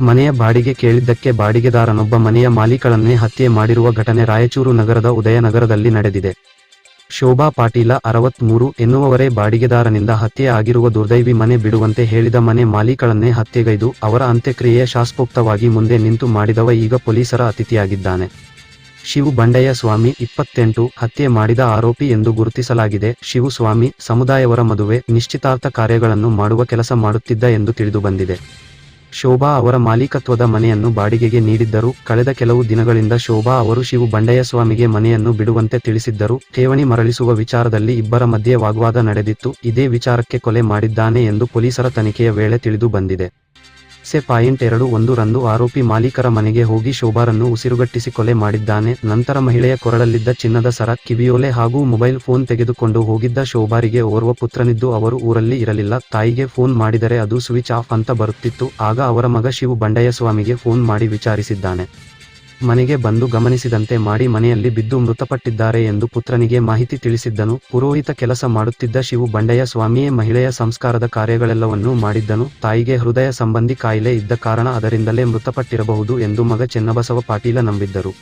ಮನೆಯ ಬಾಡಿಗೆ ಕೇಳಿದ್ದಕ್ಕೆ ಬಾಡಿಗೆದಾರನೊಬ್ಬ ಮನೆಯ ಮಾಲೀಕಳನ್ನೇ ಹತ್ಯೆ ಮಾಡಿರುವ ಘಟನೆ ರಾಯಚೂರು ನಗರದ ಉದಯನಗರದಲ್ಲಿ ನಡೆದಿದೆ. ಶೋಭಾ ಪಾಟೀಲ ಅರವತ್ಮೂರು ಎನ್ನುವವರೇ ಬಾಡಿಗೆದಾರನಿಂದ ಹತ್ಯೆ ಆಗಿರುವ ದುರ್ದೈವಿ ಮನೆ ಬಿಡುವಂತೆ ಹೇಳಿದ ಮನೆ ಮಾಲೀಕಳನ್ನೇ ಹತ್ಯೆಗೈದು ಅವರ ಅಂತ್ಯಕ್ರಿಯೆ ಶಾಸ್ತ್ರೋಕ್ತವಾಗಿ ಮುಂದೆ ನಿಂತು ಮಾಡಿದವ ಈಗ ಪೊಲೀಸರ ಅತಿಥಿಯಾಗಿದ್ದಾನೆ. ಶಿವು ಬಂಡಯ್ಯ ಸ್ವಾಮಿ ಇಪ್ಪತ್ತೆಂಟು ಹತ್ಯೆ ಮಾಡಿದ ಆರೋಪಿ ಎಂದು ಗುರುತಿಸಲಾಗಿದೆ. ಶಿವು ಸ್ವಾಮಿ ಸಮುದಾಯವರ ಮದುವೆ ನಿಶ್ಚಿತಾರ್ಥ ಕಾರ್ಯಗಳನ್ನು ಮಾಡುವ ಕೆಲಸ ಮಾಡುತ್ತಿದ್ದ ಎಂದು ತಿಳಿದುಬಂದಿದೆ ಶೋಭಾ ಅವರ ಮಾಲೀಕತ್ವದ ಮನೆಯನ್ನು ಬಾಡಿಗೆಗೆ ನೀಡಿದ್ದರು. ಕಳೆದ ಕೆಲವು ದಿನಗಳಿಂದ ಶೋಭಾ ಅವರು ಶಿವು ಬಂಡಯ್ಯಸ್ವಾಮಿಗೆ ಮನೆಯನ್ನು ಬಿಡುವಂತೆ ತಿಳಿಸಿದ್ದರು. ಠೇವಣಿ ಮರಳಿಸುವ ವಿಚಾರದಲ್ಲಿ ಇಬ್ಬರ ಮಧ್ಯೆ ವಾಗ್ವಾದ ನಡೆದಿತ್ತು. ಇದೇ ವಿಚಾರಕ್ಕೆ ಕೊಲೆ ಮಾಡಿದ್ದಾನೆ ಎಂದು ಪೊಲೀಸರ ತನಿಖೆಯ ವೇಳೆ ತಿಳಿದು ಬಂದಿದೆ. ಸೆ ಪಾಯಿಂಟ್ ಎರಡು ಒಂದು ರಂದು ಆರೋಪಿ ಮಾಲೀಕರ ಮನೆಗೆ ಹೋಗಿ ಶೋಭಾರನ್ನು ಉಸಿರುಗಟ್ಟಿಸಿ ಕೊಲೆ ಮಾಡಿದ್ದಾನೆ. ನಂತರ ಮಹಿಳೆಯ ಕೊರಳಲ್ಲಿದ್ದ ಚಿನ್ನದ ಸರ, ಕಿವಿಯೋಲೆ ಹಾಗೂ ಮೊಬೈಲ್ ಫೋನ್ ತೆಗೆದುಕೊಂಡು ಹೋಗಿದ್ದ ಶೋಭಾರಿಗೆ ಓರ್ವ ಪುತ್ರನಿದ್ದು ಅವರು ಊರಲ್ಲಿ ಇರಲಿಲ್ಲ. ತಾಯಿಗೆ ಫೋನ್ ಮಾಡಿದರೆ ಅದು ಸ್ವಿಚ್ ಆಫ್ ಅಂತ ಬರುತ್ತಿತ್ತು. ಆಗ ಅವರ ಮಗ ಶಿವು ಬಂಡಯ್ಯ ಸ್ವಾಮಿಗೆ ಫೋನ್ ಮಾಡಿ ವಿಚಾರಿಸಿದ್ದಾನೆ. ಮನೆಗೆ ಬಂದು ಗಮನಿಸಿದಂತೆ ಮಾಡಿ ಮನೆಯಲ್ಲಿ ಬಿದ್ದು ಮೃತಪಟ್ಟಿದ್ದಾರೆ ಎಂದು ಪುತ್ರನಿಗೆ ಮಾಹಿತಿ ತಿಳಿಸಿದ್ದನು. ಪುರೋಹಿತ ಕೆಲಸ ಮಾಡುತ್ತಿದ್ದ ಶಿವು ಬಂಡೆಯ ಸ್ವಾಮಿಯೇ ಮಹಿಳೆಯ ಸಂಸ್ಕಾರದ ಕಾರ್ಯಗಳೆಲ್ಲವನ್ನೂ ಮಾಡಿದ್ದನು. ತಾಯಿಗೆ ಹೃದಯ ಸಂಬಂಧಿ ಕಾಯಿಲೆ ಇದ್ದ ಕಾರಣ ಅದರಿಂದಲೇ ಮೃತಪಟ್ಟಿರಬಹುದು ಎಂದು ಮಗ ಚೆನ್ನಬಸವ ಪಾಟೀಲ ನಂಬಿದ್ದರು.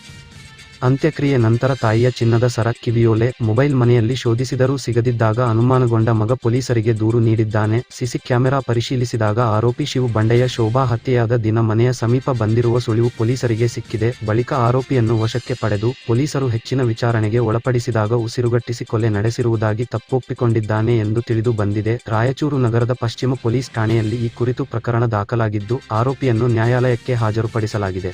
ಅಂತ್ಯಕ್ರಿಯೆ ನಂತರ ತಾಯಿಯ ಚಿನ್ನದ ಸರ ಕಿವಿಯೋಲೆ ಮೊಬೈಲ್ ಮನೆಯಲ್ಲಿ ಶೋಧಿಸಿದರೂ ಸಿಗದಿದ್ದಾಗ ಅನುಮಾನಗೊಂಡ ಮಗ ಪೊಲೀಸರಿಗೆ ದೂರು ನೀಡಿದ್ದಾನೆ. ಸಿಸಿ ಕ್ಯಾಮೆರಾ ಪರಿಶೀಲಿಸಿದಾಗ ಆರೋಪಿ ಶಿವು ಬಂಡೆಯ ಶೋಭಾ ಹತ್ಯೆಯಾದ ದಿನ ಮನೆಯ ಸಮೀಪ ಬಂದಿರುವ ಸುಳಿವು ಪೊಲೀಸರಿಗೆ ಸಿಕ್ಕಿದೆ. ಬಳಿಕ ಆರೋಪಿಯನ್ನು ವಶಕ್ಕೆ ಪಡೆದು ಪೊಲೀಸರು ಹೆಚ್ಚಿನ ವಿಚಾರಣೆಗೆ ಒಳಪಡಿಸಿದಾಗ ಉಸಿರುಗಟ್ಟಿಸಿ ಕೊಲೆ ನಡೆಸಿರುವುದಾಗಿ ತಪ್ಪೊಪ್ಪಿಕೊಂಡಿದ್ದಾನೆ ಎಂದು ತಿಳಿದು ಬಂದಿದೆ. ರಾಯಚೂರು ನಗರದ ಪಶ್ಚಿಮ ಪೊಲೀಸ್ ಠಾಣೆಯಲ್ಲಿ ಈ ಕುರಿತು ಪ್ರಕರಣ ದಾಖಲಾಗಿದ್ದು, ಆರೋಪಿಯನ್ನು ನ್ಯಾಯಾಲಯಕ್ಕೆ ಹಾಜರುಪಡಿಸಲಾಗಿದೆ.